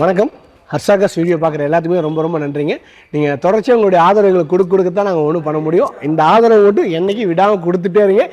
வணக்கம். ஹர்ஷாகாஸ் வீடியோ பார்க்குற எல்லாத்துக்குமே ரொம்ப ரொம்ப நன்றிங்க. நீங்கள் தொடர்ச்சியாக உங்களுடைய ஆதரவுகளை கொடுக்க கொடுக்கத்தான் நாங்கள் ஒன்றும் பண்ண முடியும். இந்த ஆதரவு மட்டும் என்னைக்கு விடாமல் கொடுத்துட்டே இருங்க.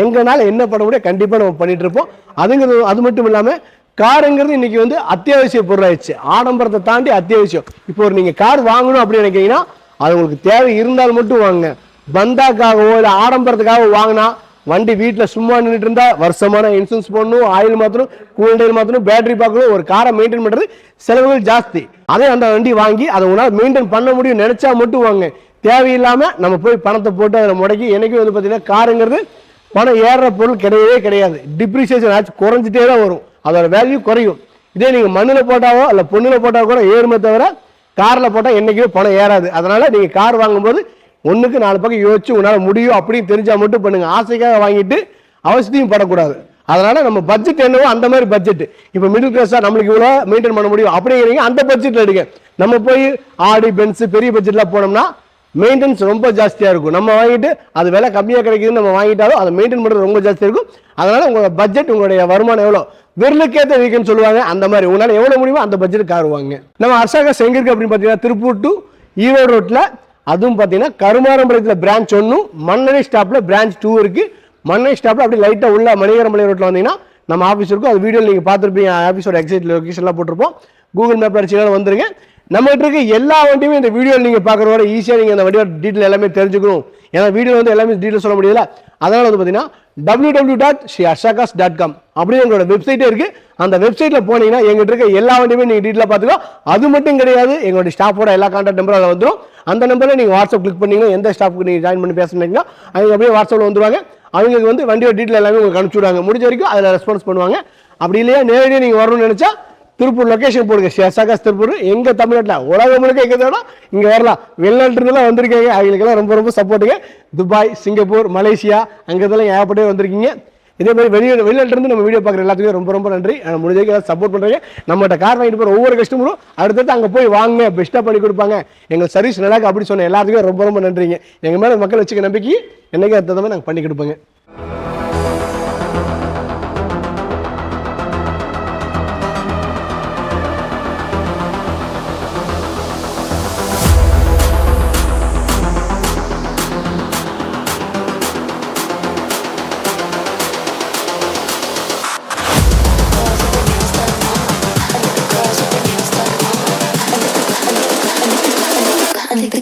எங்களால் என்ன பண்ண முடியும் கண்டிப்பாக நம்ம பண்ணிகிட்ருப்போம் இருப்போம். அதுங்கிறது அது மட்டும் இல்லாமல் காருங்கிறது இன்றைக்கி வந்து அத்தியாவசிய பொருளாயிடுச்சு. ஆடம்பரத்தை தாண்டி அத்தியாவசியம். இப்போ ஒரு நீங்கள் கார் வாங்கணும் அப்படின்னு நினைக்கிறீங்கன்னா அது உங்களுக்கு தேவை இருந்தால் மட்டும் வாங்குங்க. பந்தாக்காகவோ இல்லை ஆடம்பரத்துக்காக வாங்கினா வண்டி வீட்டில் சும்மா நின்றுட்டு இருந்தா வருஷமான இன்சூரன்ஸ் போடணும் ஆயில் மாற்றணும் கூல் டெயில் மாற்றணும் பேட்டரி பார்க்கணும் ஒரு காரை மெயின்டைன் பண்ணுறது செலவுகள் ஜாஸ்தி. அதே அந்த வண்டி வாங்கி அதை உங்களால் மெயின்டைன் பண்ண முடியும் நினச்சா மட்டும் வாங்க. தேவையில்லாமல் நம்ம போய் பணத்தை போட்டு அதில் முடக்கி என்றைக்கும் வந்து பார்த்தீங்கன்னா காருங்கிறது பணம் ஏறுற பொருள் கிடையவே கிடையாது. டிப்ரிசியேஷன் ஆச்சு குறைஞ்சிட்டே தான் வரும். அதோட வேல்யூ குறையும். இதே நீங்கள் மண்ணில் போட்டாவோ இல்லை பொண்ணில் போட்டால் கூட ஏறுமே தவிர காரில் போட்டால் என்றைக்குமே பணம் ஏறாது. அதனால் நீங்கள் கார் வாங்கும்போது ஒன்றுக்கு நாலு பக்கம் யோசிச்சு உன்னால் முடியும் அப்படின்னு தெரிஞ்சால் மட்டும் பண்ணுங்கள் ஆசைக்காக வாங்கிட்டு அவசியத்தையும் படக்கூடாது. அதனால் நம்ம பட்ஜெட் என்னவோ அந்த மாதிரி பட்ஜெட் இப்போ மிடில் கிளாஸாக நம்மளுக்கு இவ்வளோ மெயின்டைன் பண்ண முடியும் அப்படிங்கிறீங்க அந்த பட்ஜெட்டில் எடுங்க. நம்ம போய் ஆடி பென்ஸு பெரிய பட்ஜெட்டில் போனோம்னா மெயின்டெனன்ஸ் ரொம்ப ஜாஸ்தியாக இருக்கும். நம்ம வாங்கிட்டு அது விலை கம்மியாக கிடைக்குதுன்னு நம்ம வாங்கிட்டாலும் அதை மெயின்டைன் பண்ணுறது ரொம்ப ஜாஸ்தியாக இருக்கும். அதனால் உங்களோட பட்ஜெட் உங்களுடைய வருமானம் எவ்வளோ விரலுக்கேற்ற வீக்குன்னு சொல்லுவாங்க. அந்த மாதிரி உங்களால் எவ்வளோ முடியுமோ அந்த பட்ஜெட் கார் வாங்க நம்ம அரசாங்கம் செங்கிருக்கு அப்படின்னு பார்த்தீங்கன்னா திருப்பூர் டு ஈரோடு ரோட்டில் அதுவும் பார்த்தீங்கன்னா கருமாரம்பாளையத்தில் பிரான்ச் ஒன்றும் மண்ணனை ஸ்டாப்பில் பிரான்ச் டூ இருக்குது மண்ணனை ஸ்டாப்பில் அப்படியே லைட்டாக உள்ள மணிகரம்பாளையம் ரோட்டில் வந்தீங்கன்னா நம்ம ஆஃபீஸ் இருக்கும். அது வீடியோ நீங்கள் பார்த்துருப்பீங்க. ஆஃபீஸோட எக்ஸைட் லொக்கேஷன்லாம் போட்டிருப்போம். கூகுள் மேப் அடிச்சுனாலும் வந்துருங்க. நம்மகிட்ட இருக்க எல்லா வண்டியுமே இந்த வீடியோ நீங்கள் பார்க்குற வர ஈஸியாக நீங்கள் அந்த வண்டியோட டீட்டெயில் எல்லாமே தெரிஞ்சுக்கணும். ஏன்னா வீடியோ வந்து எல்லாமே டீட்டெயில் சொல்ல முடியல. அதனால் வந்து பார்த்தீங்கன்னா டபிள்யூ டபிள்யூ டாட் ஸ்ரீ அஷாகாஸ் டாட் காம் அப்படின்னு எங்களோட வெப்சைட்டே இருக்குது அந்த வெப்சைட்டில் போனீங்கன்னா எங்கிட்ட இருக்க எல்லா வண்டியுமே நீங்கள் டீட்டெயிலாக பார்த்துக்கோ அது மட்டும் கிடையாது. எங்களுடைய ஸ்டாஃபோட எல்லா கான்டாக்ட் நம்பரும் அதில் வந்துடும் அந்த நம்பரில் நீங்கள் வாட்ஸ்அப் கிளிக் பண்ணிங்கன்னா எந்த ஸ்டாஃப்க்கு நீங்கள் ஜாயின் பண்ணி பேசுனீங்கன்னா அவங்க அப்படியே வாட்ஸ்அப்பில் வந்துருவாங்க. அவங்களுக்கு வந்து வண்டியோட டீட்டெயில் எல்லாமே உங்களுக்கு அனுப்பிச்சுடுவாங்க முடிஞ்ச வரைக்கும் அதில் ரெஸ்பான்ஸ் பண்ணுவாங்க. அப்படி இல்லையா நேரடியாக நீங்கள் வரணும்னு நினச்சா திருப்பூர் லொக்கேஷன் போடுங்க. சகாஸ் திருப்பூர். எங்கள் தமிழ்நாட்டில் உலகம் முழுக்க எங்கே தேடம் இங்கே வரலாம். வெளிநாட்டுலாம் வந்திருக்கீங்க. அவங்களுக்கெல்லாம் ரொம்ப ரொம்ப சப்போர்ட்டுங்க துபாய் சிங்கப்பூர் மலேசியா அங்கே இதெல்லாம் ஏகப்பட்டே வந்திருக்கீங்க. இதே மாதிரி வெளியே வெளிநாட்டிலிருந்து நம்ம வீடியோ பார்க்குற எல்லாத்துக்குமே ரொம்ப ரொம்ப நன்றி. முடிஞ்சதுக்கு ஏதாவது சப்போர்ட் பண்ணுறீங்க நம்மகிட்ட கார் வாங்கிட்டு போகிற ஒவ்வொரு கஸ்டமரும் அடுத்தது அங்கே போய் வாங்க பெஸ்ட்டாக பண்ணி கொடுப்பாங்க. எங்கள் சர்வீஸ் நல்லா இருக்கு அப்படி சொன்ன எல்லாத்துக்கும் ரொம்ப ரொம்ப நன்றிங்க. எங்கள் மேலே மக்கள் வச்சுக்க நம்பிக்கை என்றைக்கு அடுத்த மாதிரி நாங்கள் பண்ணி கொடுப்போங்க.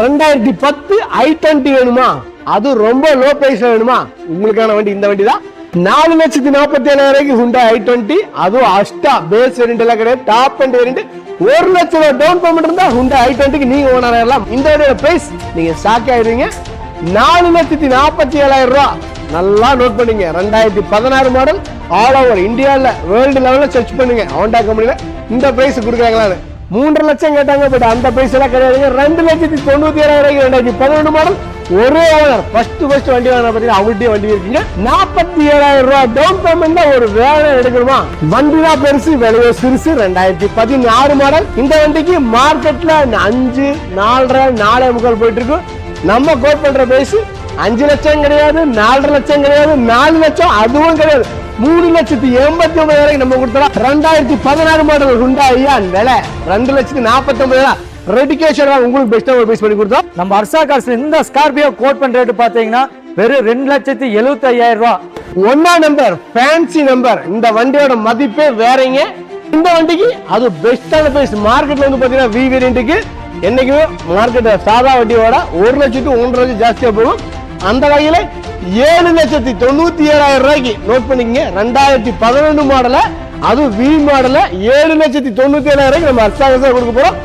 ரெண்டாயிரத்தி பத்து ஐ டுவெண்ட்டி வேணுமா? அது ரொம்ப லோ பிரைஸ்ல வேணுமா? உங்களுக்கான வண்டி இந்த வண்டி தான் நாலு லட்சத்தி நாற்பத்தி ஏழாயிரம் ஹுண்டா ஐ டுவெண்ட்டி. அதுவும் அஷ்டா பேஸ் வேரியண்ட் எல்லாம் கிடையாது. டாப் அண்ட் வேரியண்ட் ஒரு லட்சம் ரூபாய் டவுன் பேமெண்ட் இருந்தா ஹுண்டா ஐ டுவெண்ட்டிக்கு நீங்க ஓனர் ஆயிடலாம் இந்த வண்டியோட பிரைஸ் நீங்க ஷாக் ஆயிடுவீங்க. நாலு லட்சத்தி நாற்பத்தி ஏழாயிரம் ரூபா நல்லா நோட் பண்ணுங்க. ரெண்டாயிரத்தி பதினாறு மாடல் ஆல் ஓவர் இந்தியாவில் வேர்ல்டு லெவலில் சர்ச் பண்ணுங்க. ஹோண்டா கம்பெனியில் இந்த பிரைஸ் கொடுக்குறாங்களான்னு. மூன்று லட்சம் கேட்டாங்க பட் அந்த பைசெல்லாம் கிடையாதுங்க ரெண்டு லட்சத்தி தொண்ணூத்தி ஏழாயிரம் ரெண்டாயிரத்தி பதினொன்று மாடல் ஒரே ஓனர் ஃபர்ஸ்ட் ஃபர்ஸ்ட் வண்டி வாங்கின பார்த்தீங்கன்னா அவங்கள்ட்டே வண்டி இருக்குங்க. நாற்பத்தி ஏழாயிரம் ரூபாய் டவுன் பேமெண்ட் தான் ஒரு வேலை எடுக்கணுமா? வண்டி தான் பெருசு விலையோ சிறுசு. ரெண்டாயிரத்தி பதினாறு மாடல் இந்த வண்டிக்கு மார்க்கெட்ல அஞ்சு நாலரை நாலே முக்கால் போயிட்டு இருக்கு நம்ம கோட் பண்ற பிரைஸ் அஞ்சு லட்சம் கிடையாது நாலரை லட்சம் கிடையாது நாலு லட்சம் அதுவும் கிடையாது. மூணு லட்சத்தி எண்பத்தி ஒன்பதாயிரம் நம்ம கொடுத்தோம் ரெண்டாயிரத்தி பதினாறு மாடல் ஹுண்டா ஐயான் விலை ரெண்டு லட்சத்தி நாற்பத்தி ஒன்பதாயிரம் ரெடிகேஷன் உங்களுக்கு பெஸ்ட்டாக ஒரு பைஸ் பண்ணி கொடுத்தோம். நம்ம அர்ஷா கார்ஸ் இந்த ஸ்கார்பியோ கோட் பண்ற ரேட்டு பாத்தீங்கன்னா வெறும் ரெண்டு லட்சத்தி எழுபத்தி ஐயாயிரம் ரூபாய் ஒன்னா நம்பர் ஃபேன்சி நம்பர் இந்த வண்டியோட மதிப்பே வேறங்க. இந்த வண்டிக்கு அது பெஸ்டான பிரைஸ் மார்க்கெட்ல வந்து பாத்தீங்கன்னா வி வேரியண்ட்டுக்கு என்னைக்குமே மார்க்கெட் சாதா வண்டியோட ஒரு லட்சத்து ஒன்றரை லட்சம் ஜாஸ்தியா போகும். அந்த வகையில ஏழு லட்சத்தி தொண்ணூத்தி ஏழாயிரம் ரூபாய்க்கு நோட் பண்ணிக்கங்க. ரெண்டாயிரத்தி பதினொன்று மாடல அதுவும் வி மாடல ஏழு லட்சத்தி தொண்ணூத்தி ஏழாயிரம் ரூபாய்க்கு நம்ம அர்த்தாகசா கொடுக்க போறோம்.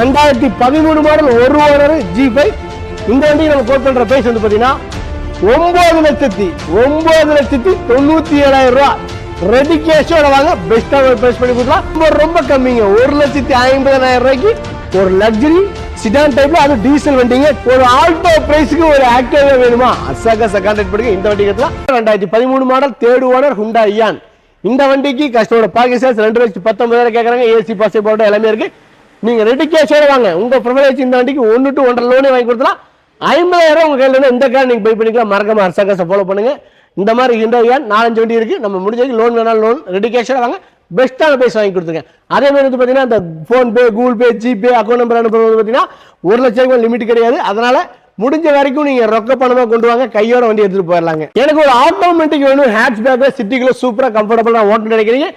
ரெண்டாயிரத்தி பதிமூணு மாடல் ஒரு ஓனர் ஜி ஃபைவ் இந்த வண்டி நம்ம கோட் பண்ற பிரைஸ் வந்து பாத்தீங்கன்னா ஒன்பது லட்சத்தி ஒன்பது லட்சத்தி தொண்ணூத்தி ஏழாயிரம் ரூபாய். ரெடி கேஷோட வாங்க பெஸ்ட்டாக ப்ரைஸ் பண்ணி கொடுக்கலாம். ரொம்ப ரொம்ப கம்மிங்க. ஒரு லட்சத்தி ஐம்பதாயிரம் ரூபாய்க்கு ஒரு லக்ஸரி சிடான் டைப்ல அது டீசல் வண்டிங்க. ஒரு ஆல்டோ பிரைஸ்க்கு ஒரு ஆக்டிவா வேணுமா? அசாகா கான்டாக்ட் பண்ணுங்க இந்த வண்டி கட்டலாம் ரெண்டாயிரத்தி பதிமூணு model third owner Hyundai Eon இந்த வண்டிக்கு கஸ்டமரோட பாக்கி சேல்ஸ் ரெண்டு லட்சத்தி பத்தொன்பதாயிரம் கேட்குறாங்க ஏசி பாசை போட்டு எல்லாமே இருக்கு. நீங்க ரெடி கேஷோட வாங்க. உங்க ப்ரிஃபரன்ஸ் இந்த வண்டிக்கு ஒன்று டு ஒன்றரை லோனே வாங்கி கொடுத்தலாம் ஐம்பதாயிரம் உங்க கையில் இந்த கார் நீங்க பை பண்ணிக்கலாம். மறக்காம அரசாங்கத்தை ஃபாலோ பண்ணுங்க. இந்த மாதிரி ஹிண்டோ ஏன் நாலஞ்சு வண்டி இருக்கு. நம்ம முடிஞ்சதுக்கு லோன் வேணாலும் லோன் ரெடி கேஷோட வாங்க. பெஸ்ட்டான பைஸ் வாங்கி கொடுத்துருங்க அதே மாதிரி வந்து பார்த்தீங்கன்னா இந்த PhonePe Google Pay GPay account number அனுப்புறது வந்து பார்த்தீங்கன்னா ஒரு லட்சம் ரூபாய் லிமிட் கிடையாது. அதனால முடிஞ்ச வரைக்கும் நீங்க ரொக்க பணமா கொண்டு வாங்க. கையோட வண்டி எடுத்துட்டு போயிடலாங்க. எனக்கு ஒரு ஆட்டோமேட்டிக் வேணும். ஹேட்ச் பேக்ல சிட்டிக்குள்ள சூப்பரா கம்ஃபர்டபுளா ஓட்டு நினைக்கிறீங்க.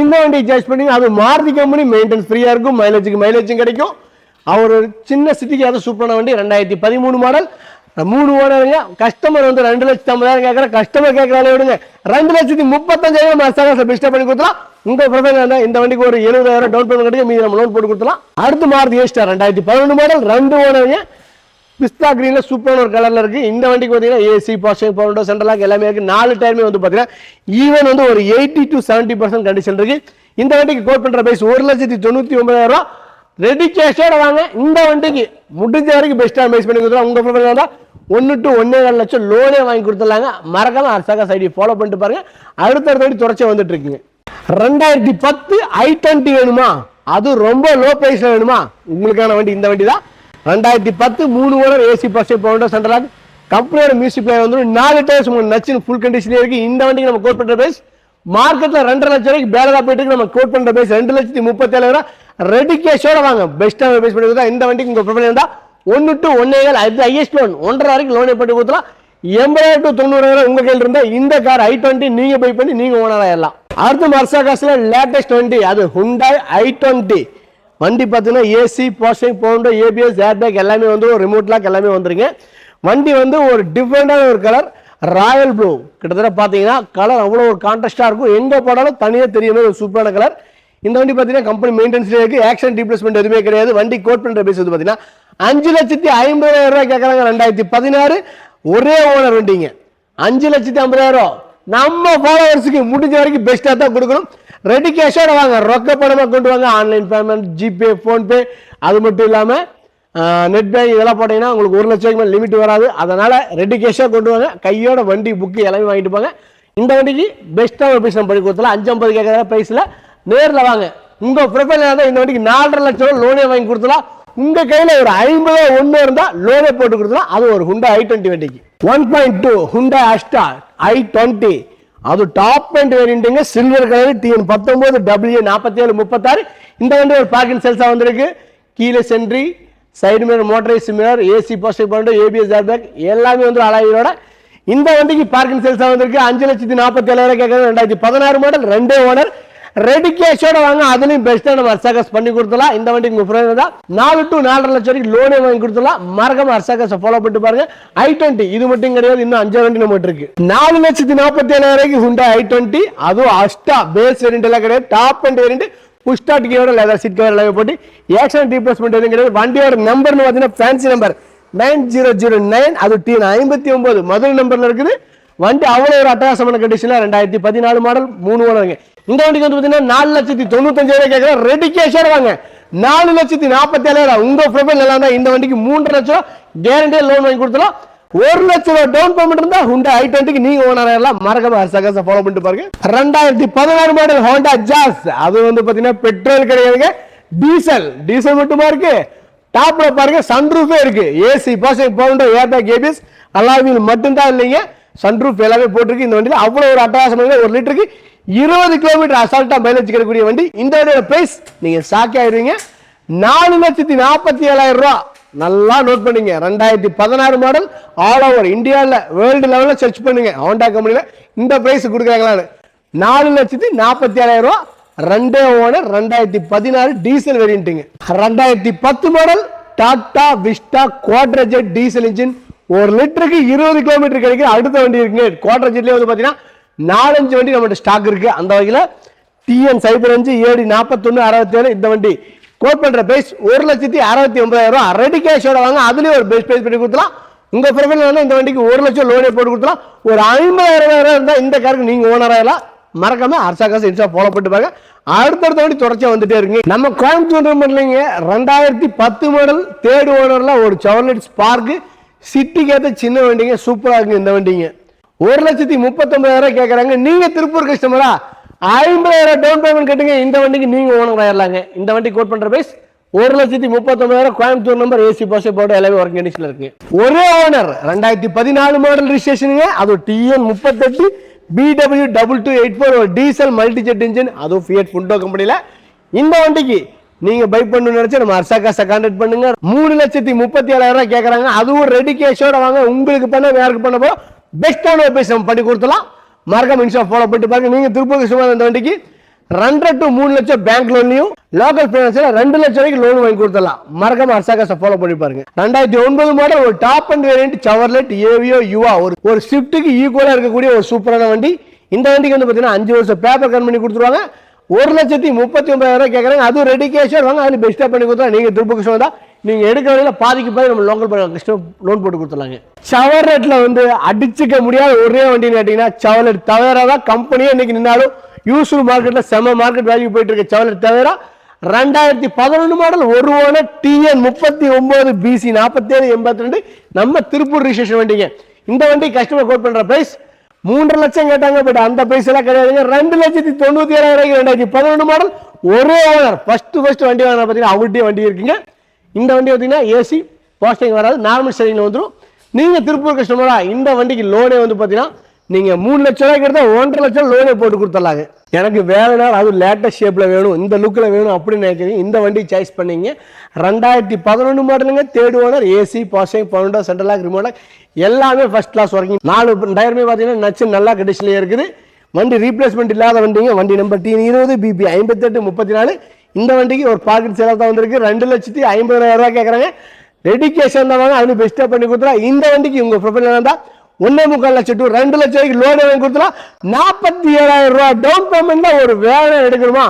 இந்த வண்டி சார்ஜ் பண்ணி அது மாருதி கம்பெனி மெயின்டெனன்ஸ் ஃப்ரீயா இருக்கும். மைலேஜுக்கு மைலேஜும் கிடைக்கும். அவர் ஒரு சின்ன சிட்டிக்கு அது சூப்பரான வண்டி ரெண்டாயிரத்தி பதிமூணு மாடல் மூணு ஓனருங்க கஸ்டமர் வந்து ரெண்டு லட்சத்தி ஐம்பதாயிரம் கேட்குற கஸ்டமர் கேட்கறாலே விடுங்க. ரெண்டு லட்சத்தி முப்பத்தஞ்சாயிரம் மசாலா பெஸ்ட்டாக பண்ணி கொடுத்தலாம் உங்கள் பிரச்சனை இருந்தால் இந்த வண்டிக்கு ஒரு எழுபதாயிரம் டவுன் பேமெண்ட் கிடைக்கும் மீதி நம்ம லோன் போட்டு கொடுத்தலாம் அடுத்து மாறுது ஏஸ்டார் ரெண்டாயிரத்தி பதினொன்று மாடல் ரெண்டு ஓனருங்க. பிஸ்தா கிரீனில் சூப்பரான ஒரு கலரில் இருக்குது இந்த வண்டிக்கு பார்த்தீங்கன்னா ஏசி பாசிங் பவுண்டோ சென்ட்ரலாக் எல்லாமே இருக்குது நாலு டைமே வந்து பார்த்தீங்கன்னா ஈவன் வந்து ஒரு eighty to seventy percent condition இருக்குது இந்த வண்டிக்கு கோட் பண்ணுற பிரைஸ் ஒரு லட்சத்தி தொண்ணூற்றி ஒன்பதாயிரம் ரெடி கேஷோட வாங்க. இந்த வண்டிக்கு முடிஞ்ச வரைக்கும் பெஸ்ட்டாக மேஸ் பண்ணி கொடுத்துருவோம். உங்கள் ப்ரொஃபைல் ஒன்று டு ஒன்றே நாலு லட்சம் லோனே வாங்கி கொடுத்துடலாங்க. மறக்காம அரசாங்க சைடி ஃபாலோ பண்ணிட்டு பாருங்க. அடுத்தடுத்த வண்டி தொடர்ச்சி வந்துட்டு இருக்கீங்க. ரெண்டாயிரத்தி பத்து ஐ டுவெண்ட்டி வேணுமா? அது ரொம்ப லோ ப்ரைஸில் வேணுமா? உங்களுக்கான வண்டி இந்த வண்டி தான். ரெண்டாயிரத்தி பத்து மூணு ஓனர் ஏசி பஸ்ஸு பவுண்டர் சென்ட்ரலாக் கம்பெனியோட மியூசிக் பிளேயர் வந்து நாலு டயர்ஸ் உங்களுக்கு நச்சுன்னு ஃபுல் கண்டிஷனே இருக்கு. இந்த வண்டிக்கு நம்ம கோட் பண்ணுற பிரைஸ் மார்க்கெட்டில் ரெண்டரை லட்சம் ரூபாய்க்கு பேலராக போயிட்டு நம்ம கோட் பண்ணுற பிரைஸ் ரெண்டு லட்சத்தி முப்பத்தேழு ரூபா. ரெடி கேஷோட வாங்க. பெஸ்ட்டாக பேஸ் பண்ணி கொடுத்தா இந்த வண்டிக்கு உங்கள் ப்ரொஃபைல் இருந்தால் ஒன்று டு ஒன்னே கால் அது ஹையஸ்ட் லோன் ஒன்றரை வரைக்கும் லோனே போட்டு கொடுத்துலாம் எண்பதாயிரம் டு தொண்ணூறாயிரம் உங்கள் கையில் இருந்தால் இந்த கார் ஐ டுவெண்ட்டி நீங்கள் பை பண்ணி நீங்கள் ஓனர் ஆயிடலாம் மர்சா காசில் லேட்டஸ்ட் வண்டி அது ஹுண்டாய் ஐ டுவெண்ட்டி வண்டி பார்த்தீங்கன்னா ஏசி பாசிங் போன்ற ஏபிஎஸ் ஏர்பேக் எல்லாமே வந்து ஒரு ரிமோட் லாக் எல்லாமே வந்துருங்க. வண்டி வந்து ஒரு டிஃப்ரெண்டான ஒரு கலர் ராயல் ப்ளூ கிட்டத்தட்ட பார்த்தீங்கன்னா கலர் அவ்வளோ ஒரு கான்ட்ராஸ்டாக இருக்கும். எங்கே போனாலும் தனியாக தெரியுமே ஒரு சூப்பரான கலர் இந்த வண்டி பார்த்தீங்கன்னா கம்பெனி மெயின்டெனன்ஸ்லேயே இருக்கு. ஆக்ஷன் ரீப்ளேஸ்மெண்ட் எதுவுமே கிடையாது. வண்டி கோட் பண்ணுற பேஸ் வந்து பார்த்தீங்கன்னா அஞ்சு லட்சத்தி ஐம்பதாயிரம் ரூபாய் கேட்குறாங்க ரெண்டாயிரத்தி பதினாறு. ஒரே ஓனர் வண்டிங்க. அஞ்சு லட்சத்தி ஐம்பதாயிரம். நம்ம ஃபாலோவர்ஸுக்கு முடிஞ்ச வரைக்கும் பெஸ்ட்டாக தான் கொடுக்கணும். ரெடி கேஷோட வாங்க. ரொக்க பணமாக கொண்டு வாங்க. ஆன்லைன் பேமெண்ட் ஜிபே ஃபோன்பே அது மட்டும் இல்லாமல் நெட் பேங்க் இதெல்லாம் போட்டீங்கன்னா உங்களுக்கு ஒரு லட்சம் மேலே லிமிட் வராது. அதனால் ரெடி கேஷாக கொண்டு வாங்க. கையோட வண்டி புக்கு எல்லாமே வாங்கிட்டு போங்க. இந்த வண்டிக்கு பெஸ்ட்டாக ஒரு பீஸ் பண்ணி கொடுத்தலாம் அஞ்சு ஐம்பது கேட்குற ப்ரைஸில் நேரில் வாங்க. உங்கள் ப்ரொஃபைல் இருந்தால் இந்த வண்டிக்கு நாலரை லட்சம் ரூபா லோனே வாங்கி கொடுத்துலாம் உங்கள் கையில் ஒரு ஐம்பது ஒன்று இருந்தால் லோனே போட்டு கொடுத்துலாம் அது ஒரு ஹுண்டா ஐ டுவெண்ட்டி வண்டிக்கு. One point two Hyundai Asta i twenty அது டாப் அண்ட் வேரியண்ட்டுங்க சில்வர் கலர் டிஎன் பத்தொம்போது டபிள்யூ நாற்பத்தி ஏழு முப்பத்தாறு. இந்த வண்டி ஒரு பார்க்கிங் செல்ஸாக வந்திருக்கு. கீழே sentry side mirror motorised mirror AC positive point ABS airbag எல்லாமே வந்து அலாயிரோட இந்த வண்டிக்கு பார்க்கிங் செல்ஸாக வந்திருக்கு. அஞ்சு லட்சத்தி நாற்பத்தி ஏழாயிரம் கேட்கறது ரெண்டாயிரத்தி பதினாறு மாடல் ரெண்டே ஓனர் ரெடி கேஷோட வாங்க. அதுலயும் பெஸ்ட்டாக நம்ம அர்சாகஸ் பண்ணி கொடுத்தலாம் இந்த வண்டிக்கு உங்க ஃப்ரெண்ட் தான். நாலு டு நாலரை லட்சம் வரைக்கும் லோனே வாங்கி கொடுத்தலாம் மறக்காம அர்சாகஸை ஃபாலோ பண்ணிட்டு பாருங்க. ஐ டுவெண்ட்டி இது மட்டும் கிடையாது. இன்னும் அஞ்சு வண்டி நம்ம இருக்கு. நாலு லட்சத்தி நாற்பத்தி ஏழாயிரம் ரூபாய்க்கு ஹுண்டா ஐ டுவெண்ட்டி அதுவும் அஸ்டா பேஸ் வேரியண்ட் எல்லாம் கிடையாது. Top end variant push start கீரோட leather seat cover எல்லாமே போட்டு ஆக்ஷன் ரீப்ளேஸ்மெண்ட் எதுவும் கிடையாது. வண்டியோட நம்பர்னு பார்த்தீங்கன்னா fancy number nine zero zero nine அது டி ஐம்பத்தி ஒன்பது. மதுரை நம்பர்ல இருக்குது. வண்டி அவ்வளோ ஒரு அட்டகாசமான கண்டிஷனில் ரெண்டாயிரத்தி பதினாலு மாடல் மூணு ஓனருங்க இந்த வண்டிக்கு வந்து பார்த்தீங்கன்னா நாலு லட்சத்தி தொண்ணூத்தஞ்சாயிரம் கேட்குறேன் ரெடி கேஷாக வாங்க. நாலு லட்சத்தி நாற்பத்தி ஏழாயிரம் உங்கள் ப்ரொஃபைல் நல்லா இருந்தால் இந்த வண்டிக்கு மூன்று லட்சம் கேரண்டியாக லோன் வாங்கி கொடுத்தலாம் ஒரு லட்சம் ரூபாய் டவுன் பேமெண்ட் இருந்தா ஹுண்டா ஐ டுவெண்ட்டிக்கு நீங்க ஓனர் ஆயிடலாம் மறக்காம சகச ஃபாலோ பண்ணிட்டு பாருங்க. ரெண்டாயிரத்தி பதினாறு மாடல் ஹோண்டா ஜாஸ் அது வந்து பாத்தீங்கன்னா பெட்ரோல் கிடையாதுங்க. டீசல் டீசல் மட்டுமா இருக்கு? டாப்ல பாருங்க சன்ரூஃபே இருக்கு. ஏசி பாசிங் பவுண்டர் ஏர்பேக் கேபிஸ் அலாவில் மட்டும்தான் இல்லைங்க. சன்ரூஃப் எல்லாமே போட்டிருக்கு. இந்த வண்டியில் அவ்வளோ ஒரு அட்டகாசமான ஒரு லிட்டருக்கு இருபது கிலோமீட்டர் அசால்ட்டா மைலேஜ் கிடைக்கக்கூடிய வண்டி. இந்த வண்டியோட பிரைஸ் நீங்க ஷாக் ஆயிடுவீங்க. நாலு லட்சத்தி நாற்பத்தி ஏழாயிரம் ரூபா. நல்லா நோட் பண்ணுங்க. ரெண்டாயிரத்தி பதினாறு மாடல் ஆல் ஓவர் இந்தியாவில் வேர்ல்டு லெவலில் சர்ச் பண்ணுங்க. ஹோண்டா கம்பெனியில் இந்த பிரைஸ் கொடுக்குறாங்களான்னு. நாலு லட்சத்தி நாற்பத்தி ஏழாயிரம் ரூபா. ரெண்டே ஓனர் ரெண்டாயிரத்தி பதினாறு டீசல் வேரியன்ட்டுங்க ரெண்டாயிரத்தி பத்து model Tata Vista Quadrajet diesel engine ஒரு லிட்டருக்கு இருபது கிலோமீட்டர் கிடைக்கிற அடுத்த வண்டி இருக்குங்க. குவாட்ரஜெட்லேயே வந்து பார்த்தீங்கன்னா நாலஞ்சு வண்டி நம்மகிட்ட ஸ்டாக் இருக்குது அந்த வகையில் டிஎன் சைபர் அஞ்சு ஏடி நாற்பத்தொன்று அறுபத்தேழு இந்த வண்டி. கோட் பண்ணுற பிரைஸ் ஒரு லட்சத்தி அறுபத்தி ஒன்பதாயிரம் ரெடி கேஷோட வாங்க. அதுலேயும் ஒரு பெஸ்ட் பிரைஸ் பண்ணி கொடுத்துலாம் உங்கள் ப்ரொஃபைல் இந்த வண்டிக்கு ஒரு லட்சம் லோனே போட்டு கொடுத்துலாம் ஒரு ஐம்பதாயிரம் ரூபாய் இருந்தால் இந்த காருக்கு நீங்கள் ஓனராகலாம் மறக்காம அரசா காசு இன்ஸ்டா ஃபாலோ பண்ணிட்டு பாருங்க. அடுத்தடுத்த வண்டி தொடர்ச்சியாக வந்துட்டே இருக்குங்க நம்ம கோயம்புத்தூர் இல்லைங்க. ரெண்டாயிரத்தி பத்து மாடல் தேர்ட் ஓனரில் ஒரு சவர்லெட் ஸ்பார்க்கு சிட்டிக்கு ஏற்ற சின்ன வண்டிங்க. சூப்பராக இருக்குங்க இந்த வண்டிங்க. ஒரு லட்சத்தி முப்பத்தொன்பதாயிரம் கேட்குறாங்க நீங்கள் திருப்பூர் கஸ்டமரா ஐம்பதாயிரம் டவுன் பேமெண்ட் கட்டுங்க. இந்த வண்டிக்கு நீங்கள் ஓனர் ஆயிடலாங்க இந்த வண்டி கோட் பண்ணுற பிரைஸ் ஒரு லட்சத்தி முப்பத்தொன்பதாயிரம் கோயம்புத்தூர் நம்பர் ஏசி பாஸ் போர்டு எல்லாமே ஒர்க் கண்டிஷனில் இருக்கு. ஒரே ஓனர் ரெண்டாயிரத்தி பதினாலு மாடல் ரிஜிஸ்ட்ரேஷனுங்க அது டிஎன் முப்பத்தெட்டு BW double two eight four ஒரு டீசல் மல்டிஜெட் இன்ஜின் அதுவும் ஃபியட் ஃபுண்டோ கம்பெனியில் இந்த வண்டிக்கு நீங்க பை பண்ணணும்னு நினச்சி நம்ம அர்சா காசை கான்டாக்ட் பண்ணுங்க. மூணு லட்சத்தி முப்பத்தி ஏழாயிரம் ரூபாய் கேட்கறாங்க அதுவும் ரெடி கேஷோட வாங்க. உங்களுக்கு பண்ண வேறுக்கு பண்ண போறோம்? பெஸ்டான போய் நம்ம பண்ணி கொடுத்துலாம் மறக்காம இன்ஸ்டா ஃபாலோ பண்ணிட்டு பாருங்க. நீங்க திருப்பதி சும்மா இந்த வண்டிக்கு ரெண்டரை டு மூணு லட்சம் பேங்க் லோன்லையும் லோக்கல் ஃபைனான்ஸ்ல ரெண்டு லட்சம் வரைக்கும் லோன் வாங்கி கொடுத்துடலாம். மறக்காம அர்சா ஃபாலோ பண்ணி பாருங்க. ரெண்டாயிரத்தி ஒன்பது மாடல் ஒரு top end variant Chevrolet Aveo UVA ஒரு ஒரு ஸ்விஃப்ட்டுக்கு ஈக்குவலாக இருக்கக்கூடிய ஒரு சூப்பரான வண்டி. இந்த வண்டிக்கு வந்து பார்த்தீங்கன்னா அஞ்சு வருஷம் பேப்பர் கன் பண்ணி கொடுத்துருவாங்க. ஒரு லட்சத்தி முப்பத்தி ஒன்பதாயிரம் ரூபாய் கேட்குறாங்க அதுவும் ரெடி கேஷர் வாங்க. அது பெஸ்ட்டாக பண்ணி கொடுத்தா நீங்கள் திருப்பூர் தான் நீங்கள் எடுக்கிற வரையில பாதிக்கு பாதி நம்ம லோக்கல் கஷ்டம் லோன் போட்டு கொடுத்துலாங்க சவர்லெட்டில் வந்து அடிச்சுக்க முடியாத ஒரே வண்டின்னு கேட்டிங்கன்னா சவர்லெட் தவிர தான் கம்பெனியே இன்னைக்கு நின்னாலும் யூஸ்ஃபுல் மார்க்கெட்டில் செம மார்க்கெட் வேல்யூ போயிட்டு இருக்க. சவர்லெட் தவிர ரெண்டாயிரத்தி பதினொன்று மாடல் ஒரு ஓன டிஎன் முப்பத்தி ஒன்பது பிசி நாற்பத்தேழு எண்பத்தி ரெண்டு நம்ம திருப்பூர் ரிஜிஸ்ட்ரேஷன் வண்டிங்க. இந்த வண்டி கஸ்டமர் கோட் பண்ற பிரைஸ் மூன்று லட்சம் கேட்டாங்க பட் அந்த பிரைஸ் எல்லாம் கிடையாதுங்க. ரெண்டு லட்சத்தி தொண்ணூத்தி ஏழாயிரம் ரெண்டாயிரத்தி பதினொன்று மாடல் ஒரே ஓனர் ஃபர்ஸ்ட் ஃபர்ஸ்ட் வண்டி வாங்கினா பார்த்தீங்கன்னா அவங்கள்ட்டே வண்டி இருக்குங்க. இந்த வண்டி பார்த்தீங்கன்னா ஏசி பாஸ்டிங் வராது நார்மல் ஸ்டேரிங்ல வந்துடும் நீங்கள் திருப்பூர் கஸ்டமரா இந்த வண்டிக்கு லோனே வந்து பார்த்தீங்கன்னா நீங்கள் மூணு லட்ச ரூபாய்க்கு எடுத்தா ஒன்றரை லட்சம் லோனே போட்டு கொடுத்துடலாங்க. எனக்கு வேறு நாள் அது லேட்டஸ்ட் ஷேப்பில் வேணும் இந்த லுக்கில் வேணும் அப்படின்னு நினைக்கிறீங்க இந்த வண்டி சாய்ஸ் பண்ணீங்க. ரெண்டாயிரத்தி பதினொன்று மாடலுங்க தேர்ட் ஓனர் ஏசி பாசிங் பன்னெண்டோ சென்ட்ரல் லாக் ரிமோட் எல்லாமே ஃபர்ஸ்ட் கிளாஸ் ஒர்க்கிங் நாலு டயருமே பார்த்தீங்கன்னா நச்சு நல்லா கண்டிஷன்லேயே இருக்குது. வண்டி ரீப்ளேஸ்மெண்ட் இல்லாத வண்டிங்க. வண்டி நம்பர் டி இருபது பிபி ஐம்பத்தெட்டு முப்பத்தி நாலு. இந்த வண்டிக்கு ஒரு பாக்கெட் செலவு தான் வந்திருக்கு. ரெண்டு லட்சத்தி ஐம்பதாயிரம் ரூபாய் கேட்குறாங்க ரெடி கேஷ் தான் வாங்க அது பெஸ்ட்டாக பண்ணி கொடுத்துறா இந்த வண்டிக்கு உங்கள் ப்ரொஃபைல் இருந்தால் ஒன்றே முக்கால் லட்சம் டூ ரெண்டு லட்சம் வரைக்கும் லோன் வாங்கி கொடுத்துலாம் நாற்பத்தி ஏழாயிரம் ரூபா டவுன் பேமெண்ட்ல ஒரு வேலை எடுக்கணுமா?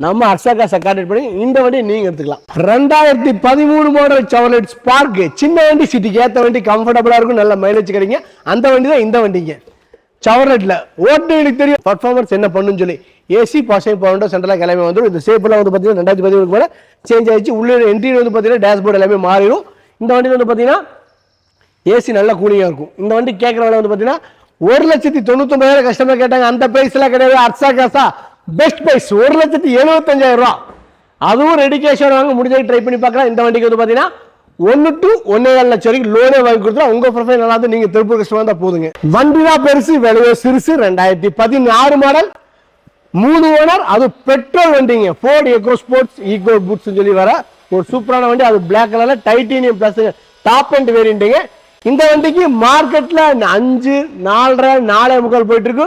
நம்ம அர்சா காசை கான்டெக்ட் பண்ணி இந்த வண்டி நீங்கள் எடுத்துக்கலாம். ரெண்டாயிரத்தி பதிமூணு மாடல் சவர்லெட் ஸ்பார்க் சின்ன வண்டி சிட்டிக்கு ஏற்ற வண்டி கம்ஃபர்டபுளாக இருக்கும் நல்ல மைலேஜ் கிடைங்க அந்த வண்டி தான் இந்த வண்டிங்க. சவரெட்டில் ஓட்டு எனக்கு தெரியும் பர்ஃபார்மன்ஸ் என்ன பண்ணுன்னு சொல்லி. ஏசி பாசிங் பவுண்டர் சென்ட்ரலாக கிளம்பி வந்துடும் இந்த சேஃபெல்லாம் வந்து பார்த்தீங்கன்னா ரெண்டாயிரத்தி பதினேழு கூட சேஞ்ச் ஆயிடுச்சு. உள்ளே என்ட்ரியில் வந்து பார்த்தீங்கன்னா டேஷ்போர்டு எல்லாமே மாறிடும். இந்த வண்டியில் வந்து பார்த்தீங்கன்னா ஏசி நல்லா கூலிங்காக இருக்கும். இந்த வண்டி கேட்குற வேலை வந்து பார்த்தீங்கன்னா ஒரு லட்சத்தி தொண்ணூத்தொம்பதாயிரம் கஸ்டமர் கேட்டாங்க. அந்த பிரைஸ்லாம் கிடையாது. அர்சா காசா. பெஸ்ட் பிரைஸ் ஒரு லட்சத்தி எழுபத்தஞ்சாயிரம் ரூபா. அதுவும் ரெடி கேஷோட வாங்க முடிஞ்சது ட்ரை பண்ணி பார்க்கலாம். இந்த வண்டிக்கு வந்து பார்த்தீங்கன்னா ஒன்று டு ஒன்னே ஏழு லட்சம் வரைக்கும் லோனே வாங்கி கொடுத்தா உங்க ப்ரொஃபைல் நல்லா இருந்து நீங்கள் திருப்பூர் கஸ்டமர் இருந்தால் போதுங்க. வண்டி தான் பெருசு விலையோ சிறுசு. ரெண்டாயிரத்தி பதினாறு மாடல் மூணு ஓனர் அது பெட்ரோல் வண்டிங்க. Ford echo sports ego boots சொல்லி வர ஒரு சூப்பரான வண்டி. அது பிளாக் கலர்ல டைட்டீனியம் பிளஸ் டாப் அண்ட் வேரியண்ட்டுங்க இந்த வண்டிக்கு மார்க்கெட்ல அஞ்சு நாலரை நாலே முக்கால் போயிட்டு இருக்கு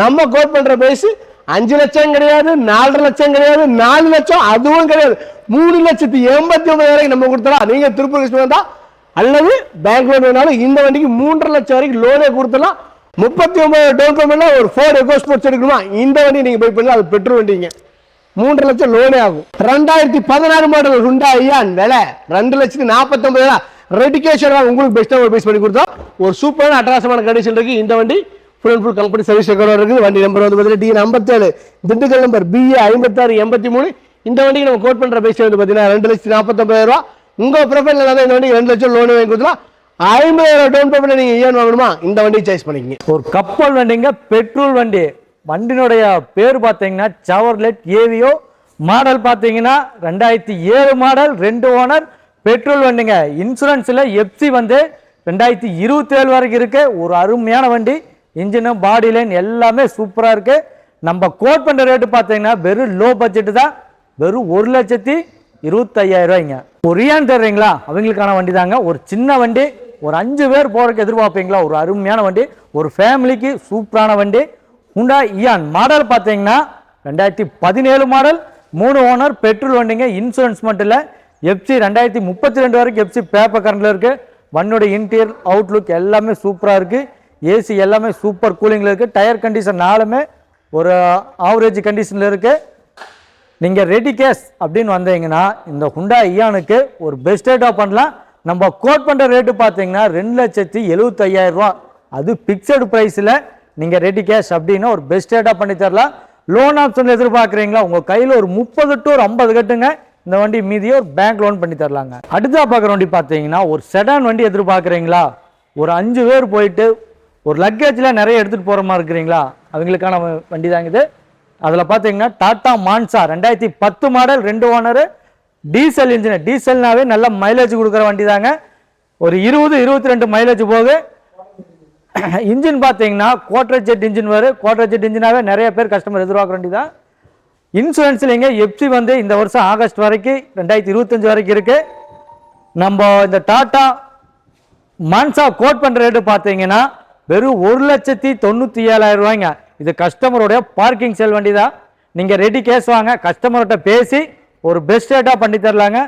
நம்ம கோட் பண்ற பிரைஸ் அஞ்சு லட்சம் கிடையாது நாலரை லட்சம் கிடையாது நாலு லட்சம் அதுவும் கிடையாது. மூணு லட்சத்தி எண்பத்தி ஒன்பதாயிரம் நம்ம கொடுத்துடலாம். நீங்க திருப்பூர் கஸ்டமர் அல்லது பேங்க் லோன் வேணாலும் இந்த வண்டிக்கு மூன்றரை லட்சம் வரைக்கும் லோனே கொடுத்துடலாம். முப்பத்தி ஒன்பது டவுன் பேமெண்ட்ல ஒரு ஃபோர் எக்கோ ஸ்போர்ட்ஸ் எடுக்கணுமா இந்த வண்டி நீங்க போய் பண்ணலாம் அது பெட்ரோல் வண்டிங்க. மூன்று லட்சம் லோனே ஆகும். ரெண்டாயிரத்தி பதினாறு மாடல் ஹுண்டா ஐயா விலை ரெண்டு லட்சத்தி நாற்பத்தி ஒன்பது ரெடிகேஷன் உங்களுக்கு பெஸ்ட்டாக ஒரு பேஸ் பண்ணி கொடுத்தோம். ஒரு சூப்பரான அட்டகாசமான கண்டிஷன் இருக்கு. இந்த வண்டி full and full company service record இருக்குது. வண்டி நம்பர் வந்து பார்த்தீங்கன்னா டி ஐம்பத்தேழு திண்டுக்கல் நம்பர் பிஏ ஐம்பத்தாறு எண்பத்தி மூணு. இந்த வண்டிக்கு நம்ம கோட் பண்ணுற பேஸ் வந்து பார்த்தீங்கன்னா ரெண்டு லட்சத்தி நாற்பத்தொம்பதாயிரம் ரூபா. உங்கள் ப்ரொஃபைல் இந்த வண்டிக்கு ரெண்டு லட்சம் லோன் வாங்கி கொடுத்துலாம் ஐம்பதாயிரம் டவுன் பேமெண்ட் நீங்க ஏன் வாங்கணுமா? இந்த வண்டி சாய்ஸ் பண்ணிக்கங்க. ஒரு கப்பல் வண்டிங்க பெட்ரோல் வண்டி. வண்டியினுடைய பேர் பார்த்தீங்கன்னா சவர்லெட் ஏவியோ மாடல் பார்த்தீங்கன்னா ரெண்டாயிரத்தி ஏழு மாடல் ரெண்டு ஓனர் பெட்ரோல் வண்டிங்க. இன்சூரன்ஸில் எஃப்சி வந்து ரெண்டாயிரத்தி இருபத்தேழு வரைக்கும் இருக்கு. ஒரு அருமையான வண்டி. இன்ஜினு பாடி லைன் எல்லாமே சூப்பராக இருக்கு. நம்ம கோட் பண்ணுற ரேட்டு பார்த்தீங்கன்னா வெறும் லோ பட்ஜெட்டு தான். வெறும் ஒரு லட்சத்தி இருபத்தையாயிரம் ரூபாய்ங்க. ஒரு ஏன் தர்றீங்களா அவங்களுக்கான வண்டி தாங்க ஒரு சின்ன வண்டி. ஒரு அஞ்சு பேர் போகிறதுக்கு எதிர்பார்ப்பீங்களா? ஒரு அருமையான வண்டி ஒரு ஃபேமிலிக்கு சூப்பரான வண்டி. ஹுண்டா இயான் மாடல் பார்த்தீங்கன்னா ரெண்டாயிரத்தி பதினேழு மாடல் மூணு ஓனர் பெட்ரோல் வண்டிங்க இன்சூரன்ஸ் மட்டும் இல்லை. எஃப்சி ரெண்டாயிரத்தி முப்பத்தி ரெண்டு வரைக்கும் எஃப்சி பேப்பர் கரண்டில் இருக்குது வண்டியோட இன்டீரியர் அவுட்லுக் எல்லாமே சூப்பராக இருக்குது ஏசி எல்லாமே சூப்பர் கூலிங்கில் இருக்குது டயர் கண்டிஷன் நாலுமே ஒரு ஆவரேஜ் கண்டிஷனில் இருக்குது நீங்கள் ரெடி கேஸ் அப்படின்னு வந்தீங்கன்னா இந்த ஹுண்டா இயானுக்கு ஒரு பெஸ்ட் ரேட்டாக பண்ணலாம். நம்ம கோட் பண்ணுற ரேட்டு பார்த்தீங்கன்னா ரெண்டு லட்சத்தி எழுபத்தையாயிரம் ரூபா. அது பிக்சடு ப்ரைஸில் நீங்கள் ரெடி கேஷ் அப்படின்னா ஒரு பெஸ்ட் ரேட்டாக பண்ணி தரலாம். லோன் ஆப்ஷன் எதிர்பார்க்குறீங்களா? உங்கள் கையில் ஒரு முப்பது டு ஒரு ஐம்பது கட்டுங்க. இந்த வண்டி மீதியே ஒரு பேங்க் லோன் பண்ணி தரலாங்க. அடுத்தா பார்க்குற வண்டி பார்த்தீங்கன்னா ஒரு செடான் வண்டி எதிர்பார்க்குறீங்களா? ஒரு அஞ்சு பேர் போயிட்டு ஒரு லக்கேஜில் நிறைய எடுத்துகிட்டு போகிற மாதிரி இருக்கிறீங்களா? அவங்களுக்கான வ- வண்டி தாங்க இது. அதில் பார்த்தீங்கன்னா டாட்டா மான்சா ரெண்டாயிரத்தி பத்து மாடல் ரெண்டு ஓனரு டீசல் இன்ஜின் டீசல்னாவே நல்ல மைலேஜ் கொடுக்குற வண்டி தாங்க ஒரு இருபது இருபத்தி ரெண்டு மைலேஜ் போகுது இன்ஜின் பார்த்தீங்கன்னா குவார்டர் ஜெட் இன்ஜின் வரும் குவார்டர் ஜெட் இன்ஜினாவே நிறைய பேர் கஸ்டமர் எதிர்பார்க்க வேண்டி தான் இன்சூரன்ஸ்லிங்க எஃப்சி வந்து இந்த வருஷம் ஆகஸ்ட் வரைக்கும் ரெண்டாயிரத்தி இருபத்தஞ்சு வரைக்கும் இருக்குது நம்ம இந்த டாட்டா மன்சா கோட் பண்ணுற ரேட்டு பார்த்தீங்கன்னா வெறும் ஒரு லட்சத்தி தொண்ணூற்றி ஏழாயிரம் ரூபாய்ங்க. இது கஸ்டமருடைய பார்க்கிங் செல் வண்டி தான் நீங்கள் ரெடி கேஸ் வாங்க கஸ்டமர்கிட்ட பேசி ஒரு பெஸ்ட் ரேட்டாக பண்ணி தரலாங்க.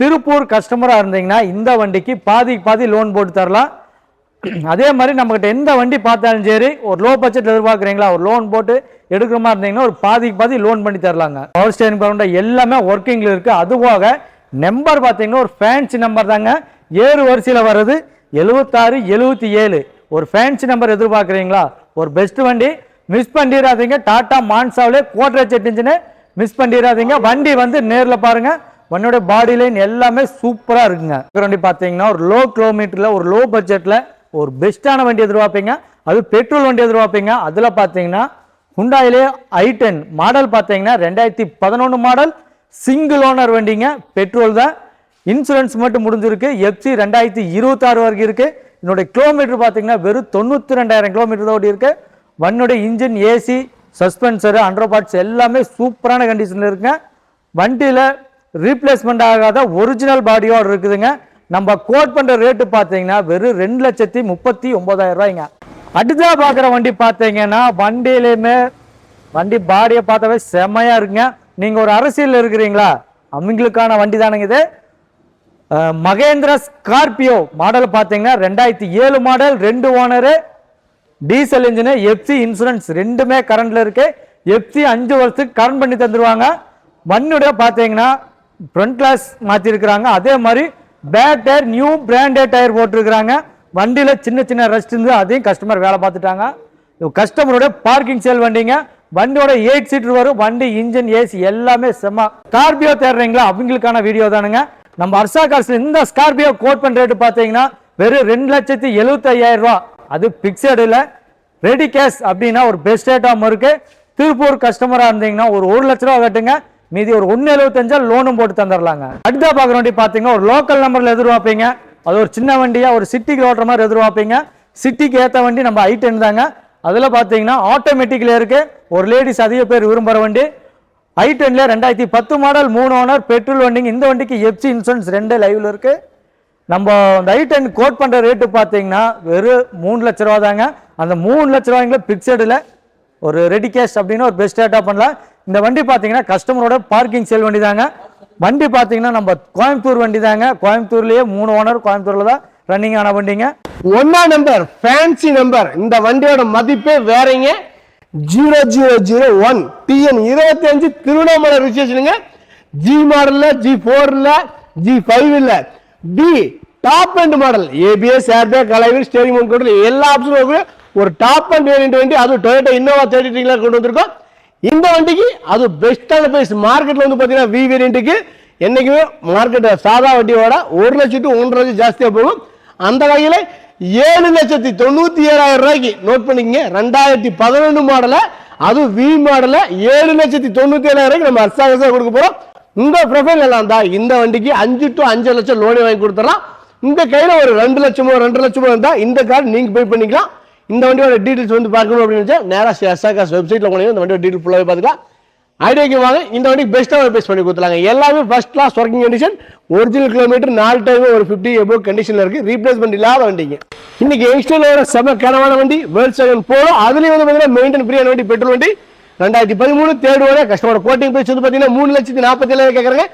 திருப்பூர் கஸ்டமராக இருந்தீங்கன்னா இந்த வண்டிக்கு பாதிக்கு பாதி லோன் போட்டு தரலாம். அதே மாதிரி நம்மக்கிட்ட எந்த வண்டி பார்த்தாலும் சரி ஒரு லோ பட்ஜெட் எதிர்பார்க்குறீங்களா ஒரு லோன் போட்டு எடுக்கிற மாதிரி இருந்தீங்கன்னா ஒரு பாதிக்கு பாதி லோன் பண்ணி தரலாங்க. பவர் ஸ்டேரிங் பவர் எல்லாமே ஒர்க்கிங்கில் இருக்குது அது போக நம்பர் பார்த்தீங்கன்னா ஒரு ஃபேன்சி நம்பர் தாங்க. ஏழு வரிசையில் வர்றது எழுபத்தாறு எழுபத்தி ஏழு. ஒரு ஃபேன்சி நம்பர் எதிர்பார்க்குறீங்களா ஒரு பெஸ்ட் வண்டி மிஸ் பண்ணிடாதீங்க. டாட்டா மான்சாவிலே கோட்ரேஜ் செட் மிஸ் பண்ணிடாதீங்க. வண்டி வந்து நேரில் பாருங்க. வண்டியோட பாடி லைன் எல்லாமே சூப்பராக இருக்குங்க. வண்டி பார்த்தீங்கன்னா ஒரு லோ கிலோமீட்டரில் ஒரு லோ பட்ஜெட்டில் ஒரு பெஸ்ட்டான வண்டி எதிர்பார்ப்பீங்க. அது பெட்ரோல் வண்டி எதிர்பார்ப்பீங்க. அதில் பார்த்தீங்கன்னா ஹுண்டாயிலே ஐ டென் மாடல் பார்த்தீங்கன்னா ரெண்டாயிரத்தி பதினொன்று மாடல் சிங்கிள் ஓனர் வண்டிங்க. பெட்ரோல் தான். இன்சூரன்ஸ் மட்டும் முடிஞ்சிருக்கு. எஃப்சி ரெண்டாயிரத்தி இருபத்தாறு வரைக்கும் இருக்குது என்னுடைய கிலோமீட்டர் பார்த்தீங்கன்னா வெறும் தொண்ணூற்றி ரெண்டாயிரம் கிலோமீட்டர் தான் ஓடி இருக்குது வண்டியோட engine AC suspension under parts எல்லாமே சூப்பரான கண்டிஷனில் இருக்குங்க. வண்டியில் ரீப்ளேஸ்மெண்ட் ஆகாத ஒரிஜினல் பாடியோடு இருக்குதுங்க. நம்ம கோட் பண்ணுற ரேட்டு பார்த்தீங்கன்னா வெறும் ரெண்டு லட்சத்தி முப்பத்தி ஒம்பதாயிரம் ரூபாய்ங்க. அடுத்ததாக பார்க்குற வண்டி பார்த்தீங்கன்னா வண்டியிலையுமே வண்டி பாடியை பார்த்தாவே செம்மையாக இருக்குங்க. நீங்கள் ஒரு அரசியலில் இருக்கிறீங்களா? அவங்களுக்கான வண்டி தானுங்க இது. மகேந்திர மகேந்திரா ஸ்கார்பியோ மாடல் பார்த்தீங்கன்னா ரெண்டாயிரத்தி ஏழு மாடல் ரெண்டு owner diesel engine FC insurance ரெண்டுமே கரண்டில் இருக்கு. எஃப்சி அஞ்சு வருஷத்துக்கு கரண்ட் பண்ணி தந்துருவாங்க. வண்டியோட பார்த்தீங்கன்னா ஃப்ரண்ட் கிளாஸ் மாற்றிருக்கிறாங்க அதே மாதிரி back tyre new branded tyre போட்டிருக்கிறாங்க. வண்டியில் சின்ன சின்ன ரெஸ்ட் இருந்து அதையும் கஸ்டமர் வேலை பார்த்துட்டாங்க. கஸ்டமரோட பார்க்கிங் சேல் வண்டிங்க. வண்டியோட எயிட் சீட்டர் வரும். வண்டி இன்ஜின் ஏசி எல்லாமே செம்ம. ஸ்கார்பியோ தேடுறீங்களா? அவங்களுக்கான வீடியோ தானுங்க. நம்ம அர்சா காசுல இந்த ஸ்கார்பியோ கோட் பண்ண ரேட்டு பார்த்தீங்கன்னா வெறும் ரெண்டு லட்சத்தி எழுபத்தி ஐயாயிரம் ரூபா. அது பிக்சடு இல்லை ரெடி கேஷ் அப்படின்னா ஒரு பெஸ்ட் ரேட்டாகவும் இருக்குது திருப்பூர் கஸ்டமராக இருந்தீங்கன்னா ஒரு ஒரு லட்ச ரூபா கட்டுங்க. மீதி ஒரு ஒன்று எழுபத்தஞ்சா லோனும் போட்டு தந்துடலாங்க அடுத்த பார்க்குற வண்டி பார்த்தீங்கன்னா ஒரு லோக்கல் நம்பரில் எதிர்பார்ப்பீங்க. அது ஒரு சின்ன வண்டியாக ஒரு சிட்டிக்கு ஓட்டுற மாதிரி எதிர்பார்ப்பீங்க. சிட்டிக்கு ஏற்ற வண்டி நம்ம ஐ டென் தாங்க. அதில் பார்த்தீங்கன்னா ஆட்டோமேட்டிக்கில் இருக்குது ஒரு லேடிஸ் அதிக பேர் விரும்புகிற வண்டி. ஐ டென்ல ரெண்டாயிரத்தி பத்து மாடல் மூணு ஓனர் பெட்ரோல் வண்டிங்க. இந்த வண்டிக்கு எஃப்சி இன்சூரன்ஸ் ரெண்டு லைவில் இருக்குது நம்ம அந்த ஐ டென் கோட் பண்ணுற ரேட்டு பார்த்தீங்கன்னா வெறும் மூணு லட்ச ரூபா தாங்க. அந்த மூணு லட்ச ரூபாய்ங்கள பிக்சடில் ஒரு ரெடி கேஷ் அப்படின்னு ஒரு பெஸ்ட் ரேட்டாக பண்ணலாம். இந்த வண்டி பார்த்தீங்கன்னா கஸ்டமரோட பார்க்கிங் செல் வண்டி தாங்க வண்டி பார்த்தீங்கன்னா நம்ம கோயம்புத்தூர் வண்டி தாங்க கோயம்புத்தூர்லேயே மூணு ஓனர் கோயம்புத்தூரில் தான் ரன்னிங் ஆன வண்டிங்க. ஒன்னா நம்பர் ஃபேன்சி நம்பர் இந்த வண்டியோட மதிப்பே வேறங்க. Zero zero zero one TN இருபத்தி அஞ்சு திருவண்ணாமலை ரிஜிஸ்ட்ரேஷனுங்க ஜி மாடலில் ஜி ஃபோர்ல ஜி ஃபைவ் இல்லை P top end model ABS airbag கலைவில் steering mount control எல்லா ஆப்ஷனும் ஒரு டாப் அண்ட் வேரியன்ட் வண்டி அது டொயோட்டா இன்னோவா தேர்ட்டி த்ரீல கொண்டு வந்திருக்கோம். இந்த வண்டிக்கு அது பெஸ்டான பிரைஸ் மார்க்கெட்டில் வந்து பார்த்தீங்கன்னா வி வேரியண்ட்டுக்கு என்னைக்குமே மார்க்கெட் சாதா வண்டியோட ஒரு லட்சத்து ஒன்றரை லட்சம் ஜாஸ்தியாக போகும். அந்த வகையில் ஏழு லட்சத்தி தொண்ணூத்தி ஏழாயிரம் ரூபாய்க்கு நோட் பண்ணிக்கங்க. ரெண்டாயிரத்தி பதினொன்று மாடலை அது வி மாடலை ஏழு லட்சத்தி தொண்ணூத்தி ஏழாயிரம் ரூபாய்க்கு நம்ம அர்சாகசா கொடுக்க போகிறோம் இந்த ப்ரொஃபைல் எல்லாம் தான் இந்த வண்டிக்கு அஞ்சு டு அஞ்சு லட்சம் லோனே வாங்கி கொடுத்துடலாம். இந்த கையில் ஒரு ரெண்டு லட்சமோ ரெண்டு லட்சமோ இருந்தால் இந்த கார்டு நீங்கள் பே பண்ணிக்கலாம். இந்த வண்டியோட டீட்டெயில்ஸ் வந்து பார்க்கணும் அப்படின்னு நினைச்சா நேராக எஸ்ஆர்காஸ் வெப்சைட்டில் போனீங்க இந்த வண்டியோட டீட்டெயில் ஃபுல்லாகவே பார்த்துக்கலாம். ஐடியாக்கு வாங்க. இந்த வண்டிக்கு பெஸ்ட்டாக பேஸ் பண்ணி கொடுத்துலாங்க எல்லாமே first class working condition original kilometre நாலு டைம் ஒரு ஃபிஃப்டி எபோ கண்டிஷனில் இருக்குது ரீப்ளேஸ்மெண்ட் இல்லாத வண்டிங்க. இன்னைக்கு யங்ஸ்டர்ல வர செம கனவான வண்டி வேர்ல்ட் செகண்ட் போலும் அதுலேயும் வந்து பார்த்தீங்கன்னா மெயின்டைன் ஃப்ரீயான வண்டி பெட்ரோல் வண்டி. ரெண்டாயிரத்தி பதிமூணு தேர்ட் வர கஸ்டமர் கோட்டிங் பிரைஸ் வந்து பார்த்தீங்கன்னா மூணு லட்சத்தி நாற்பத்தி ஏழாயிரம் கேட்குறாங்க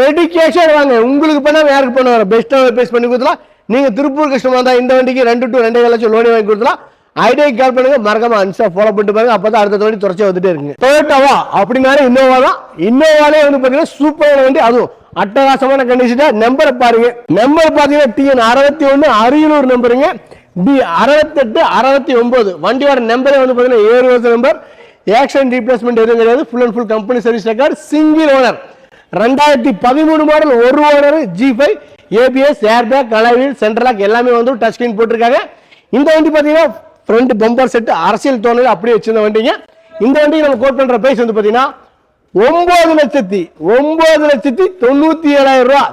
ரெடி கேஷாக வாங்க. உங்களுக்கு பண்ணால் யாருக்கு பண்ணுவாங்க பெஸ்ட்டாக பேஸ் பண்ணி கொடுத்துலாம் நீங்கள் திருப்பூர் கஸ்டமர் இருந்தால் இந்த வண்டிக்கு ரெண்டு டு ரெண்டே லட்சம் லோனே வாங்கி கொடுத்துலாம் ஐடியாக்கு கால் பண்ணுங்க. மறக்காம அன்சா ஃபாலோ பண்ணிட்டு பாருங்க. அப்பதான் அடுத்த தோண்டி துறச்சி வந்துட்டே இருக்குங்க. டொயோட்டாவா அப்படின்னாலே இன்னோவா தான். இன்னோவாலே வந்து பாத்தீங்கன்னா சூப்பரான வண்டி. அதுவும் அட்டகாசமான கண்டிஷன் நம்பரை பாருங்க. நம்பர் பாத்தீங்கன்னா டிஎன் அறுபத்தி ஒன்று அரியலூர் நம்பருங்க பி அறுபத்தெட்டு அறுபத்தி ஒன்பது. வண்டியோட நம்பரே வந்து பார்த்தீங்கன்னா ஏழு வருஷம் நம்பர் ஆக்ஷன் ரீப்ளேஸ்மெண்ட் எதுவும் கிடையாது. Full and full company service record single owner ரெண்டாயிரத்தி பதிமூணு மாடல் ஒரு owner G five ABS airbag கலவீல் central lock எல்லாமே வந்து டச் ஸ்கிரீன் போட்டிருக்காங்க. இந்த வண்டி பார்த்தீங்கன்னா ஃப்ரண்ட் பம்பர் செட்டு அரசியல் தோணல் அப்படியே வச்சிருந்த வண்டிங்க. இந்த வண்டிக்கு நம்ம கோட் பண்ணுற பிரைஸ் வந்து பார்த்தீங்கன்னா ஒன்பது லட்சத்தி ஒன்பது லட்சத்தி தொண்ணூற்றி ஏழாயிரம் ரூபா.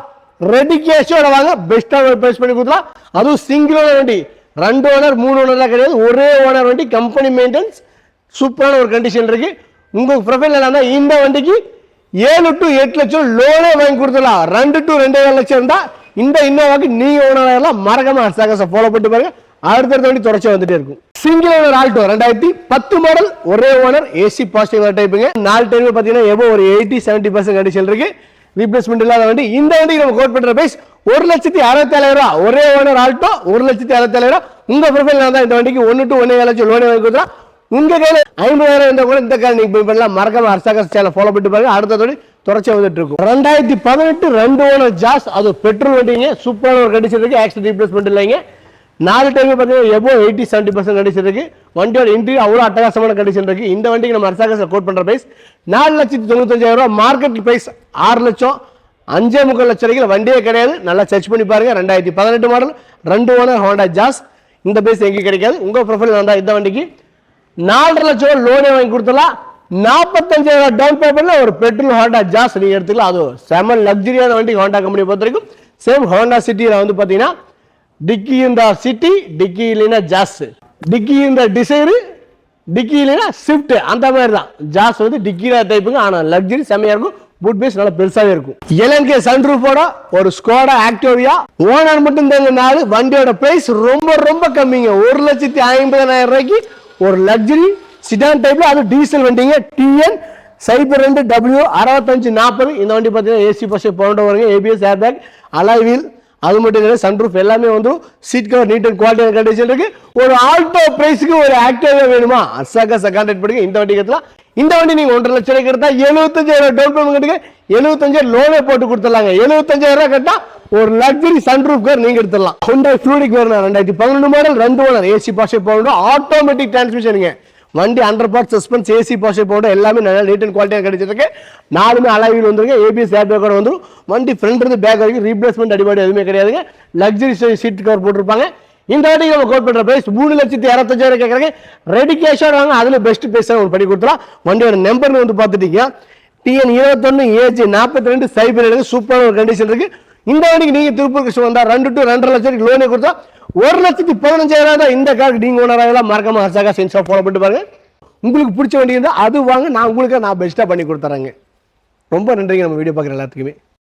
ரெடி கேஷோட வாங்க பெஸ்ட்டாக பிரைஸ் பண்ணி கொடுக்கலாம். அதுவும் சிங்கிள் ஓனர் வண்டி. ரெண்டு ஓனர் மூணு ஓனர்லாம் கிடையாது. ஒரே ஓனர் வண்டி கம்பெனி மெயின்டெனன்ஸ் சூப்பரான ஒரு கண்டிஷன் இருக்குது உங்கள் ப்ரொஃபைல் என்னன்னா இந்த வண்டிக்கு ஏழு டு எட்டு லட்சம் லோனே வாங்கி கொடுத்துடலாம். ரெண்டு டு ரெண்டே ஏழு லட்சம் இருந்தால் இந்த இன்னோவாக்கு நீ ஓனராகலாம் மறக்காமல் மறக்காம ஃபாலோ பண்ணிட்டு பாருங்க. அடுத்தடுத்த வண்டி தொடர்ச்சி வந்துட்டே இருக்கும். சிங்கிள் ஓனர் ஆல்டோ ரெண்டாயிரத்தி பத்து மாடல் ஒரே ஓனர் ஏசி பாசிட்டிவ் டைப்புங்க நாலு டைம் பார்த்தீங்கன்னா எவ்வளோ ஒரு எயிட்டி செவன்ட்டி பர்சன்ட் கண்டிஷன் இருக்கு. ரீப்ளேஸ்மெண்ட் இல்லாத வண்டி. இந்த வண்டிக்கு நம்ம கோட் பண்ணுற பிரைஸ் ஒரு லட்சத்தி அறுபத்தேழாயிரம் ரூபா. ஒரே ஓனர் ஆல்டோ ஒரு லட்சத்தி அறுபத்தேழாயிரம் உங்கள் ப்ரொஃபைல் தான் இந்த வண்டிக்கு ஒன்று டு ஒன்றே லட்சம் லோனே வாங்கி கொடுத்தா உங்க கையில ஐம்பதாயிரம் இருந்தா கூட இந்த கால் நீங்கள் போய் பண்ணலாம். மறக்காம அரசாங்க சேனல் ஃபாலோ பண்ணிட்டு பாருங்க. அடுத்ததோட தொடர்ச்சி வந்துட்டு இருக்கும் ரெண்டாயிரத்தி பதினெட்டு ரெண்டு ஓனர் ஜாஸ் அது பெட்ரோல் வண்டிங்க. சூப்பரான ஒரு கண்டிஷன் இருக்கு. ஆக்சிடென்ட் ரீப்ளேஸ்மெண்ட் இல்லைங்க. நாலு டைம் பார்த்தீங்கன்னா எபோ எயிட்டி செவன்ட்டி பர்சன்ட் கண்டிஷன் இருக்கு. வண்டியோட இன்ட்ரி அவ்வளோ அட்டகாசமான கண்டிஷன் இருக்கு. இந்த வண்டிக்கு நம்ம அரசாங்க கோட் பண்ற பிரைஸ் நாலு லட்சத்தி தொண்ணூத்தஞ்சாயிரம் ரூபா மார்க்கெட் பிரைஸ் ஆறு லட்சம். அஞ்சே முக்கால் லட்சம் வரைக்கும் வண்டியே கிடையாது. நல்லா சர்ச் பண்ணி பாருங்க. ரெண்டாயிரத்தி பதினெட்டு மாடல் ரெண்டு ஓனர் ஹோண்டா ஜாஸ் இந்த பேஸ் எங்கேயும் கிடைக்காது. உங்கள் ப்ரொஃபைல் வந்தால் இந்த வண்டிக்கு. நாலரை லட்சம் லோனே வாங்கி கொடுத்துடலாம் நாற்பத்தஞ்சாயிரம் டவுன் பேமெண்ட்ல ஒரு பெட்ரோல் ஹோண்டா ஜாஸ் நீங்கள் எடுத்துக்கலாம். அது செம லக்ஸரியான வண்டி ஹோண்டா கம்பெனி பொறுத்த வரைக்கும். சேம் ஹோண்டா சிட்டியில் வந்து பார்த்தீங்கன்னா டிக்கி இந்த சிட்டி டிக்கி இல்லைன்னா ஜாஸ் டிக்கி இந்த டிசைரு டிக்கி இல்லைன்னா ஸ்விஃப்ட் அந்த மாதிரி தான். ஜாஸ் வந்து டிக்கியில் டைப்புங்க ஆனால் லக்ஸரி செம்மையாக இருக்கும். பூட் பேஸ் நல்லா பெருசாகவே இருக்கும். எல்என்கே சன்ரூஃபோட ஒரு ஸ்கோடா ஆக்டோரியா ஓனர் மட்டும் இந்த வண்டியோட பிரைஸ் ரொம்ப ரொம்ப கம்மிங்க. ஒரு லட்சத்தி ஐம்பதாயிரம் ரூபாய்க்கு ஒரு லக்ஸரி சிடான் டைப்பில் அது டீசல் வண்டிங்க டிஎன் சைபர் ரெண்டு டபிள்யூ அறுபத்தஞ்சு நாற்பது. இந்த வண்டி பார்த்தீங்கன்னா ஏசி பஸ் பவுண்டர் வருங்க ABS air bag alloy wheel அது மட்டும் இல்லை சன்ரூஃப் எல்லாமே வந்து சீட் கவர் நீட் அண்ட் குவாலிட்டியான கண்டிஷன் இருக்குது ஒரு ஆல்டோ ப்ரைஸுக்கு ஒரு ஆக்டிவாக வேணுமா? அசாக்கா கான்டாக்ட் பண்ணுங்க இந்த வண்டி எடுத்துலாம் இந்த வண்டி நீங்கள் ஒன்றரை லட்சம் ரூபாய் கட்டினா எழுபத்தஞ்சாயிரம் டவுன் பேமெண்ட் கட்டுங்க எழுபத்தஞ்சாயிரம் லோனே போட்டு கொடுத்துடலாங்க. எழுபத்தஞ்சாயிரம் ரூபாய் ஒரு லக்ஸரி சன்ரூஃப் கார் நீங்கள் எடுத்துடலாம். ஹோண்டா ஃப்ளூடிக் வேணும் ரெண்டாயிரத்தி பதினொன்று மாடல் ரெண்டு ஓனர் ஏசி பாஷை போகணும் ஆட்டோமேட்டிக் டிரான்ஸ்மிஷனுங்க வண்டி அண்டர் பார்ட் சஸ்பென்ஸ் ஏசி பாஷை பவுண்டர் எல்லாமே நல்ல நீட் அண்ட் குவாலிட்டியாக கிடைச்சிருக்கு. நாலுமே அலாவில் வந்துருங்க. ஏபிஎஸ் ஏர் பேக்கோட வந்துடும் வண்டி ஃப்ரண்ட் இருந்து பேக் வரைக்கும் ரீப்ளேஸ்மெண்ட் அடிபாடு எதுவுமே கிடையாதுங்க. லக்ஸரி சீட் கவர் போட்டிருப்பாங்க. இந்த வாட்டி நம்ம கோட் பண்ணுற ப்ரைஸ் மூணு லட்சத்தி அறுபத்தஞ்சாயிரம் கேட்குறாங்க ரெடி கேஷாக வாங்க அதில் பெஸ்ட் பேச உங்களுக்கு பண்ணி கொடுத்துலாம் வண்டியோட நம்பர்னு வந்து பார்த்துட்டீங்க. டிஎன் இருபத்தொன்னு ஏஜி நாற்பத்தி ரெண்டு சைபர் எடுக்கு சூப்பரான ஒரு கண்டிஷன் இருக்குது இந்த வண்டிக்கு நீங்கள் திருப்பூர் கிருஷ்ணன் வந்தால் ரெண்டு டு ரெண்டரை லட்சத்துக்கு லோனே கொடுத்தா ஒரு லட்சத்தி பதினஞ்சாயிரம் தான் இந்த காருக்கு நீங்கள் ஓனர் ஆகலாம். மறக்காம ஹர்ஷாகா சென்ஸா ஃபாலோ பண்ணிட்டு பாருங்க. உங்களுக்கு பிடிச்ச வண்டி இருந்தால் அது வாங்க நான் உங்களுக்கு நான் பெஸ்ட்டாக பண்ணி கொடுத்துறேங்க. ரொம்ப நன்றிங்க நம்ம வீடியோ பார்க்குற எல்லாத்துக்குமே.